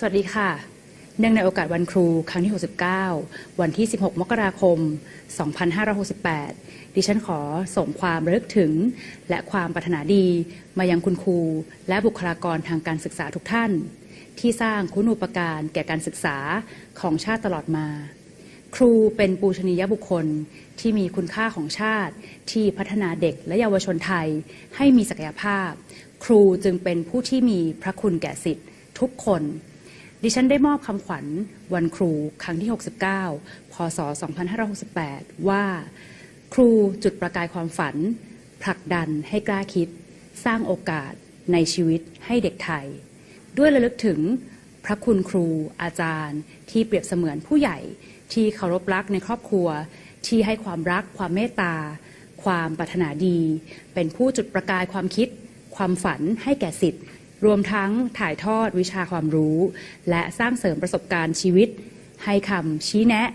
สวัสดีค่ะ เนื่องในโอกาสวันครูครั้งที่ 69 วันที่ 16 มกราคม 2568 ดิฉันขอส่งความระลึกถึง และความปรารถนาดีมายังคุณครู และบุคลากรทางการศึกษาทุกท่าน ที่สร้างคุณูปการแก่การศึกษาของชาติตลอดมา ครูเป็นปูชนียบุคคลที่มีคุณค่าของชาติ ที่พัฒนาเด็กและเยาวชนไทยให้มีศักยภาพ ครูจึงเป็นผู้ที่มีพระคุณแก่สิทธิ์ทุกคน ดิฉันได้มอบคำขวัญวันครูครั้งที่ 69 พศ 2568 ว่า ครูจุดประกายความฝัน ผลักดันให้กล้าคิด สร้างโอกาสในชีวิตให้เด็กไทย ด้วยระลึกถึงพระคุณครูอาจารย์ ที่เปรียบเสมือนผู้ใหญ่ที่เคารพรักในครอบครัว ที่ให้ความรักความเมตตา ความปรารถนาดี เป็นผู้จุดประกายความคิด ความฝันให้แก่สิทธิ์ รวมทั้งถ่ายทอดวิชาความรู้ และสร้างเสริมประสบการณ์ชีวิต ให้คำชี้แนะ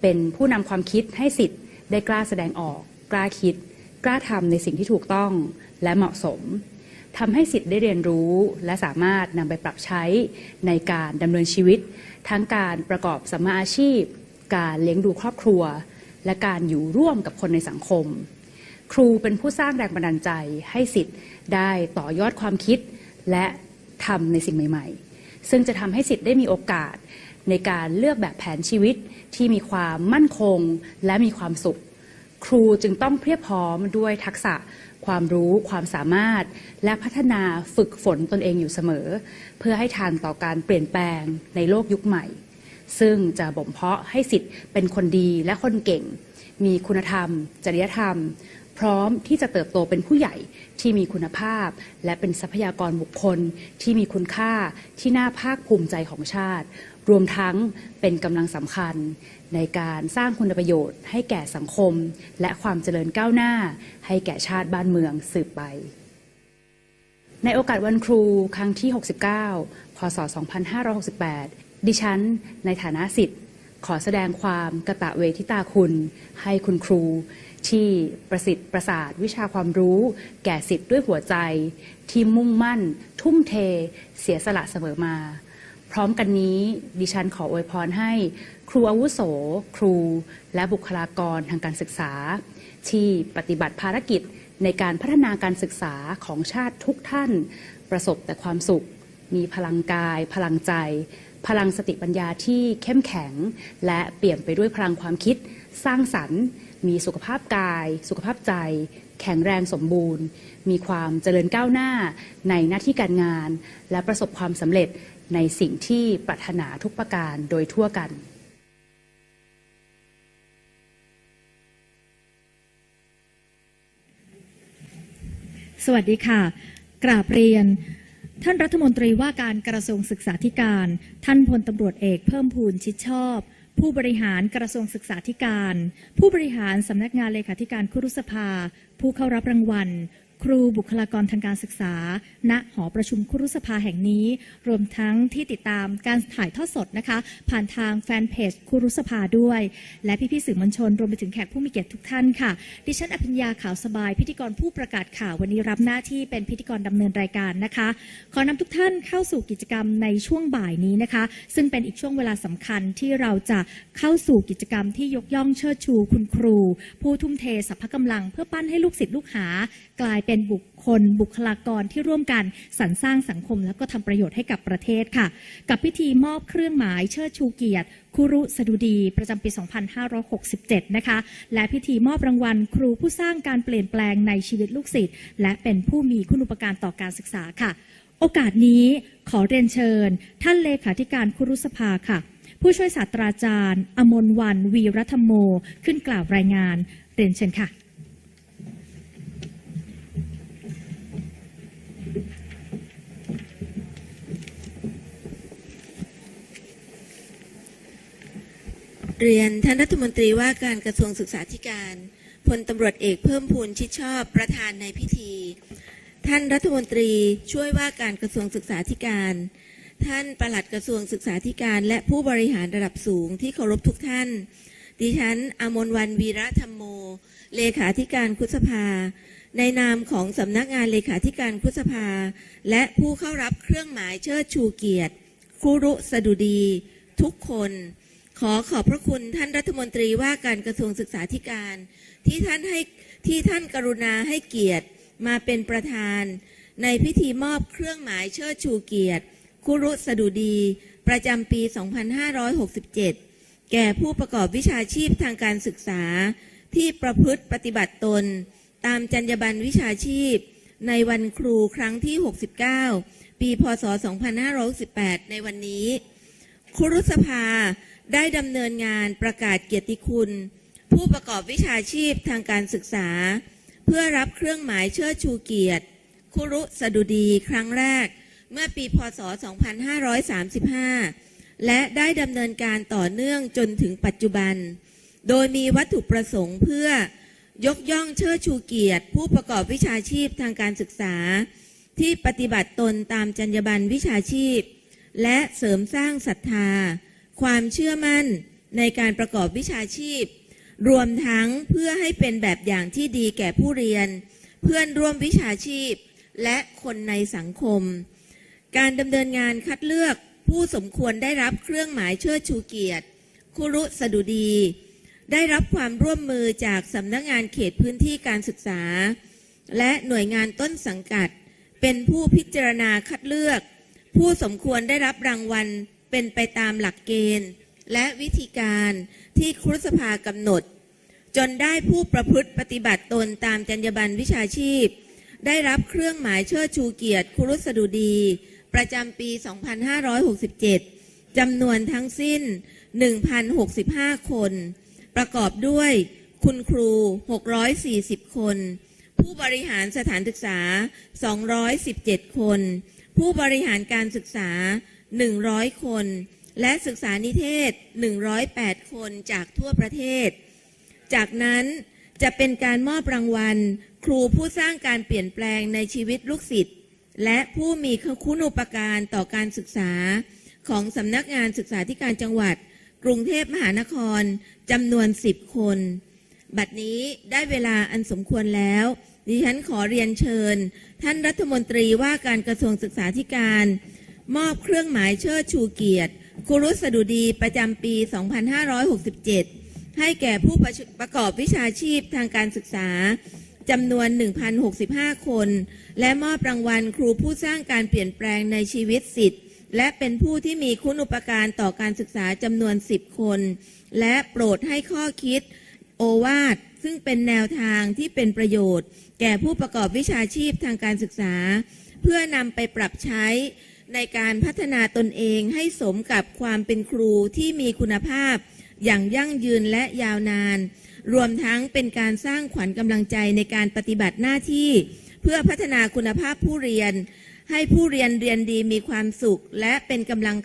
เป็นผู้นำความคิดให้สิทธิ์ ได้กล้าแสดงออก กล้าคิด กล้าทำในสิ่งที่ถูกต้องและเหมาะสมทำให้สิทธิ์ได้เรียนรู้ และสามารถนำไปปรับใช้ในการดำเนินชีวิต ทั้งการประกอบสัมมาอาชีพ การเลี้ยงดูครอบครัว และการอยู่ร่วมกับคนในสังคม ครูเป็นผู้สร้างแรงบันดาลใจให้สิทธิ์ได้ต่อยอดความคิด และทำในสิ่งใหม่ ๆ ซึ่งจะทำให้สิทธิ์ได้มีโอกาสในการเลือกแบบแผนชีวิตที่มีความมั่นคงและมีความสุข ครูจึงต้องเพียบพร้อมด้วยทักษะความรู้ความสามารถ และพัฒนาฝึกฝนตนเองอยู่เสมอ เพื่อให้ทันต่อการเปลี่ยนแปลงในโลกยุคใหม่ ซึ่งจะบ่มเพาะให้สิทธิ์เป็นคนดีและคนเก่ง มีคุณธรรม จริยธรรม พร้อมที่จะเติบโตเป็นผู้ใหญ่ที่มีคุณภาพ และเป็นทรัพยากรบุคคลที่มีคุณค่าที่น่าภาคภูมิใจของชาติ รวมทั้งเป็นกำลังสำคัญ ในการสร้างคุณประโยชน์ ให้แก่สังคม และความเจริญก้าวหน้า ให้แก่ชาติบ้านเมืองสืบไป ในโอกาสวันครูครั้งที่ 69 พศ 2568 ดิฉัน ในฐานะสิทธิ์ขอแสดงความกระตะเวทิตาคุณ ให้คุณครู ที่ประสิทธิ์ประสาทวิชาความรู้ แก่สิทธิ์ด้วยหัวใจ ที่มุ่งมั่น ทุ่มเท เสียสละเสมอมา พร้อมกันนี้ดิฉันขออวยพรให้ ครูอาวุโส ครู และบุคลากรทางการศึกษา ที่ปฏิบัติภารกิจในการพัฒนาการศึกษาของชาติทุกท่าน ประสบแต่ความสุข มีพลังกาย พลังใจ พลังสติปัญญาที่เข้มแข็ง และเปลี่ยนไปด้วยพลังความคิด สร้างสรรค์ มีสุขภาพกาย สุขภาพใจ แข็งแรงสมบูรณ์ มีความเจริญก้าวหน้าในหน้าที่การงาน และประสบความสำเร็จในสิ่งที่ปรารถนาทุกประการโดยทั่วกันสวัสดีค่ะ กราบเรียน ท่านรัฐมนตรีว่าการกระทรวงศึกษาธิการ ท่านพลตำรวจเอกเพิ่มพูนชิดชอบ ผู้บริหารกระทรวงศึกษาธิการ ผู้บริหารสำนักงานเลขาธิการคุรุสภา ผู้เข้ารับรางวัล ครูบุคลากรทางการศึกษา ณหอประชุมคุรุสภาแห่งนี้ รวมทั้งที่ติดตามการถ่ายทอดสดนะคะ ผ่านทางแฟนเพจคุรุสภาด้วย และพี่ๆสื่อมวลชน รวมไปถึงแขกผู้มีเกียรติทุกท่านค่ะ ดิฉันอภิญญาขาวสบาย พิธีกรผู้ประกาศข่าววันนี้รับหน้าที่เป็นพิธีกรดำเนินรายการนะคะ ขอนำทุกท่านเข้าสู่กิจกรรมในช่วงบ่ายนี้นะคะ ซึ่งเป็นอีกช่วงเวลาสำคัญที่เราจะเข้าสู่กิจกรรมที่ยกย่องเชิดชูคุณครู ผู้ทุ่มเทสรรพกำลังเพื่อปั้นให้ลูกศิษย์ลูกหากลายเป็นบุคคลบุคลากรที่ร่วมกันสรรสร้างสังคม แล้วก็ทำประโยชน์ให้กับประเทศค่ะ กับพิธีมอบเครื่องหมายเชิดชูเกียรติคุรุสดุดี ประจำปี 2567 นะคะ และพิธีมอบรางวัลครูผู้สร้างการเปลี่ยนแปลงในชีวิตลูกศิษย์และเป็นผู้มีคุณูปการต่อการศึกษาค่ะ โอกาสนี้ขอเรียนเชิญ ท่านเลขาธิการคุรุสภาค่ะ ผู้ช่วยศาสตราจารย์ อมนวันวีรัธรรมโม ขึ้นกล่าวรายงานเรียนเชิญค่ะ เรียนท่านรัฐมนตรีว่าการกระทรวงศึกษาธิการพลตำรวจเอกเพิ่มพูนชิดชอบประธานในพิธี ท่านรัฐมนตรีช่วยว่าการกระทรวงศึกษาธิการ ท่านประหลัดกระทรวงศึกษาธิการและผู้บริหารระดับสูงที่เคารพทุกท่าน ดิฉัน อมนวันวีระธรรมโม เลขาธิการคุสภา ในนามของสำนักงานเลขาธิการคุสภา และผู้เข้ารับเครื่องหมายเชิดชูเกียรติคครูรุสดุดี ทุกคน ขอขอบพระคุณท่านรัฐมนตรีว่าการกระทรวงศึกษาธิการ ที่ท่านให้ที่ท่านกรุณาให้เกียรติมาเป็นประธาน ในพิธีมอบเครื่องหมายเชิดชูเกียรติ คุรุสดุดี ประจำปี 2567 แก่ผู้ประกอบวิชาชีพทางการศึกษา ที่ประพฤติปฏิบัติตน ตามจรรยาบรรณวิชาชีพ ในวันครูครั้งที่ 69 ปี พศ 2568 ในวันนี้ครุสภา ได้ดำเนินงานประกาศเกียรติคุณ ผู้ประกอบวิชาชีพทางการศึกษา เพื่อรับเครื่องหมายเชิดชูเกียรติ คุรุสดุดีครั้งแรก เมื่อปีพศ 2535 และได้ดำเนินการต่อเนื่องจนถึงปัจจุบัน โดยมีวัตถุประสงค์เพื่อยกย่องเชิดชูเกียรติ ผู้ประกอบวิชาชีพทางการศึกษา ที่ปฏิบัติตนตามจรรยาบรรณวิชาชีพ และเสริมสร้างศรัทธา ความเชื่อมั่นในการประกอบวิชาชีพ รวมทั้งเพื่อให้เป็นแบบอย่างที่ดีแก่ผู้เรียน เพื่อนร่วมวิชาชีพ และคนในสังคม การดำเนินงานคัดเลือกผู้สมควรได้รับเครื่องหมายเชิดชูเกียรติ คุรุสดุดี ได้รับความร่วมมือจากสำนักงานเขตพื้นที่การศึกษา และหน่วยงานต้นสังกัด เป็นผู้พิจารณาคัดเลือก ผู้สมควรได้รับรางวัล เป็นไปตามหลักเกณฑ์ และวิธีการที่ครุสภากำหนด จนได้ผู้ประพฤติปฏิบัติตนตามจรรยาบรรณวิชาชีพ ได้รับเครื่องหมายเชิดชูเกียรติครุสดุดี ประจำปี 2567จำนวนทั้งสิ้น 1,065 คน ประกอบด้วยคุณครู 640 คน ผู้บริหารสถานศึกษา 217 คน ผู้บริหารการศึกษา 100 คน และศึกษานิเทศ 108 คนจากทั่วประเทศ จากนั้นจะเป็นการมอบรางวัล ครูผู้สร้างการเปลี่ยนแปลงในชีวิตลูกศิษย์และผู้มีคุณูปการต่อการศึกษา ของสำนักงานศึกษาธิการจังหวัด กรุงเทพมหานครจำนวน 10 คน บัดนี้ได้เวลาอันสมควรแล้วดิฉันขอเรียนเชิญ ท่านรัฐมนตรีว่าการกระทรวงศึกษาธิการ มอบเครื่องหมายเชิดชูเกียรติครุสดุดีประจำปี 2567 ให้แก่ผู้ประประกอบวิชาชีพทางการศึกษาจำนวน 1,065 คน และมอบรางวัลครูผู้สร้างการเปลี่ยนแปลงในชีวิตสิทธิ์ และเป็นผู้ที่มีคุณอุปการต่อการศึกษาจำนวน 10 คน และโปรดให้ข้อคิดโอวาทซึ่งเป็นแนวทางที่เป็นประโยชน์ แก่ผู้ประกอบวิชาชีพทางการศึกษา เพื่อนำไปปรับใช้ ในการพัฒนาตนเองให้สมกับความเป็นครูที่มีคุณภาพ อย่างยั่งยืนและยาวนาน รวมทั้งเป็นการสร้างขวัญกำลังใจในการปฏิบัติหน้าที่ เพื่อพัฒนาคุณภาพผู้เรียน ให้ผู้เรียนเรียนดีมีความสุข และเป็นกำลัง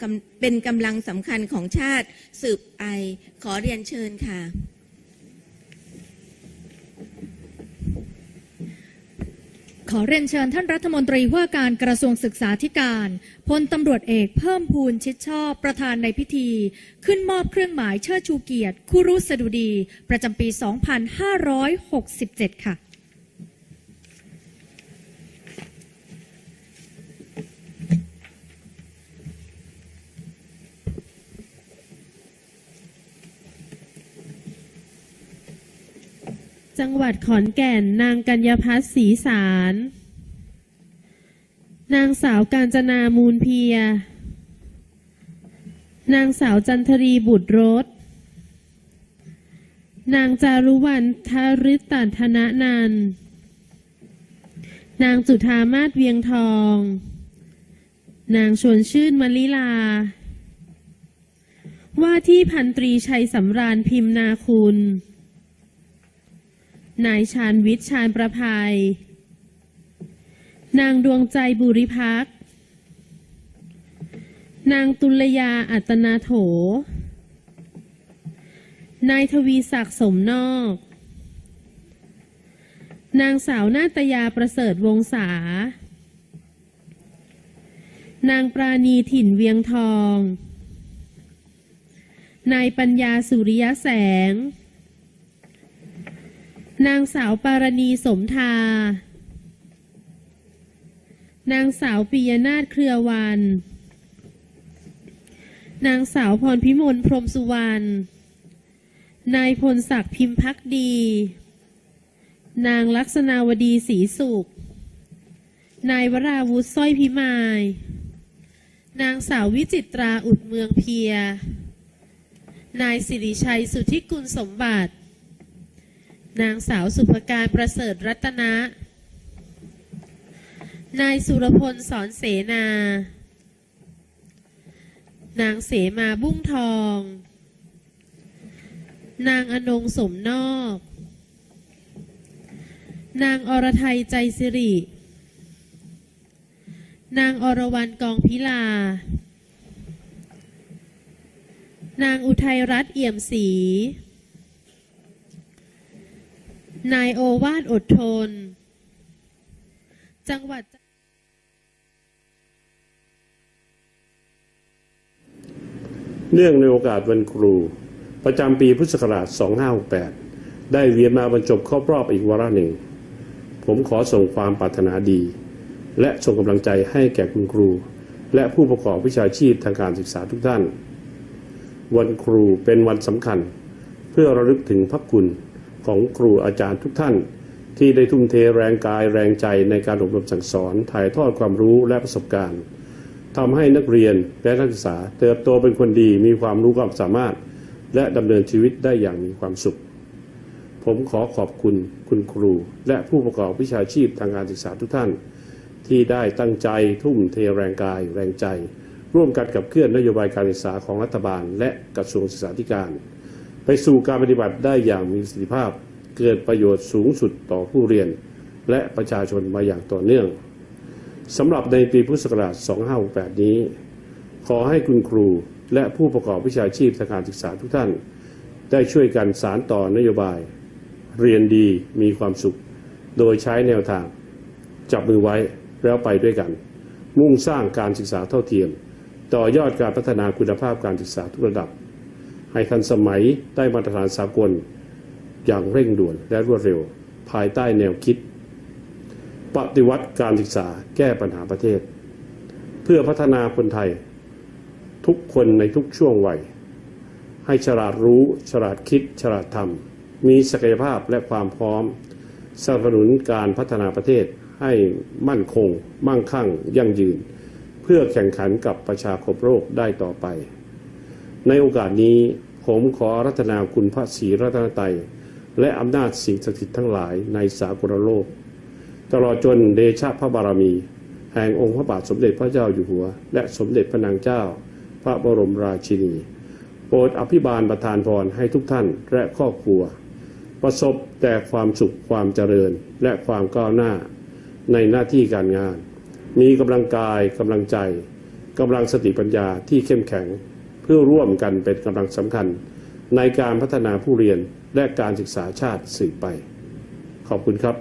เป็นกำลังสำคัญของชาติสืบไปขอเรียนเชิญค่ะ ขอเรียนเชิญท่านรัฐมนตรีว่าการกระทรวงศึกษาธิการพลตำรวจเอกเพิ่มพูนชิดชอบประธานในพิธี ขึ้นมอบเครื่องหมายเชิดชูเกียรติคุรุสดุดี ประจำปี 2567 ค่ะ จังหวัดขอนแก่น นางกัญญาพัฒน์ศรีสาร นางสาวกาญจนามูลเพีย นางสาวจันทรีบุตรรส นางจารุวรรณทริตันธนะนันนางจุธามาศเวียงทอง นางชวนชื่นมลิลา ว่าที่พันตรีชัยสำราญพิมนาคุณ นายชาญวิทย์ชาญประภัย นางดวงใจบุริพักษ์นางตุลยาอัตนาโถ นายทวีศักดิ์สมนอก นางสาวนาตยาประเสริฐวงศานางปราณีถิ่นเวียงทอง นายปัญญาสุริยะแสง นางสาวปารณีสมทา นางสาวปิยนาถเครือวัน นางสาวพรพิมลพรมสุวรรณ นายพลศักดิ์พิมพ์พักดี นางลักษณาวดีศรีสุข นายวราวุฒิสร้อยพิมาย นางสาววิจิตราอุดเมืองเพีย นายสิริชัยสุทธิกุลสมบัติ นางสาวสุภการประเสริฐรัตนะ นายสุรพลสอนเสนา นางเสมาบุ้งทอง นางอนงสมนอก นางอรไทยใจสิริ นางอรวรรณกองพิลา นางอุทัยรัตน์เอี่ยมศรี นายโอวาทอดทน จังหวัด เนื่องในโอกาสวันครู ประจำปีพุทธศักราช 2568 ได้เวียนมาบรรจบครอบรอบอีกวาระหนึ่ง ผมขอส่งความปรารถนาดี และส่งกำลังใจให้แก่คุณครู และผู้ประกอบวิชาชีพทางการศึกษาทุกท่าน วันครูเป็นวันสำคัญ เพื่อระลึกถึงพระคุณ ของครูอาจารย์ทุกท่าน ที่ได้ทุ่มเทแรงกายแรงใจในการอบรมสั่งสอน ถ่ายทอดความรู้และประสบการณ์ทำให้นักเรียนและนักศึกษาเติบโตเป็นคนดีมีความรู้ความสามารถ และดำเนินชีวิตได้อย่างมีความสุข ผมขอขอบคุณคุณครู และผู้ประกอบวิชาชีพทางการศึกษาทุกท่าน ที่ได้ตั้งใจทุ่มเทแรงกายแรงใจ ร่วมกันกับเคลื่อนนโยบายการศึกษาของรัฐบาล และกระทรวงศึกษาธิการ ไปสู่การปฏิบัติได้อย่างมีประสิทธิภาพ เกิดประโยชน์สูงสุดต่อผู้เรียน และประชาชนมาอย่างต่อเนื่องสำหรับในปีพุทธศักราช 2568 นี้ ขอให้คุณครูและผู้ประกอบวิชาชีพทางการศึกษาทุกท่าน ได้ช่วยกันสารต่อนโยบาย เรียนดีมีความสุข โดยใช้แนวทาง จับมือไว้แล้วไปด้วยกัน มุ่งสร้างการศึกษาเท่าเทียม ต่อยอดการพัฒนาคุณภาพการศึกษาทุกระดับ ให้ทันสมัยได้มาตรฐานสากล อย่างเร่งด่วนและรวดเร็ว ภายใต้แนวคิด ปฏิวัติการศึกษาแก้ปัญหาประเทศ เพื่อพัฒนาคนไทย ทุกคนในทุกช่วงวัย ให้ฉลาดรู้ ฉลาดคิด ฉลาดทำมีศักยภาพและความพร้อมสนับสนุนการพัฒนาประเทศให้มั่นคง มั่งคั่ง ยั่งยืน เพื่อแข่งขันกับประชาคมโลกได้ต่อไป ในโอกาสนี้ผมขอรัตนาคุณพระศรีรัตนตยและอำนาจสิ่งศักดิ์สิทธิ์ทั้งหลายในสากลโลก ตลอดจนเดชะพระบารมี แห่งองค์พระบาทสมเด็จพระเจ้าอยู่หัว และสมเด็จพระนางเจ้า พระบรมราชินี โปรดอภิบาลประทานพรให้ทุกท่านและครอบครัว ประสบแต่ความสุขความเจริญและความก้าวหน้า ในหน้าที่การงาน มีกำลังกายกำลังใจกำลังสติปัญญาที่เข้มแข็ง เพื่อร่วมกันเป็นกำลังสำคัญ ในการพัฒนาผู้เรียนและการศึกษาชาติสืบไป ขอบคุณครับ